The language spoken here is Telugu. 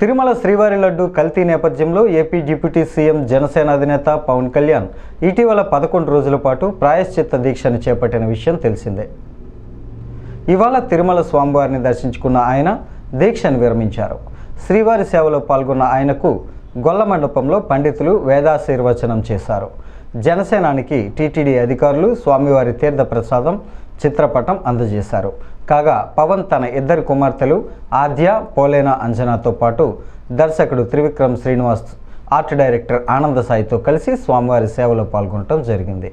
తిరుమల శ్రీవారి లడ్డు కల్తీ నేపథ్యంలో ఏపీ డిప్యూటీ సీఎం జనసేన అధినేత పవన్ కళ్యాణ్ ఇటీవల పదకొండు రోజుల పాటు ప్రాయశ్చిత్త దీక్షను చేపట్టిన విషయం తెలిసిందే. ఇవాళ తిరుమల స్వామివారిని దర్శించుకున్న ఆయన దీక్షను విరమించారు. శ్రీవారి సేవలో పాల్గొన్న ఆయనకు గొల్ల మండపంలో పండితులు వేదాశీర్వచనం చేశారు. జనసేనానికి టీటీడీ అధికారులు స్వామివారి తీర్థ ప్రసాదం చిత్రపటం అందజేశారు. కాగా పవన్ తన ఇద్దరు కుమార్తెలు ఆద్య పోలేనా అంజనాతో పాటు దర్శకుడు త్రివిక్రమ్ శ్రీనివాస్ ఆర్ట్ డైరెక్టర్ ఆనంద సాయితో కలిసి స్వామివారి సేవలో పాల్గొనడం జరిగింది.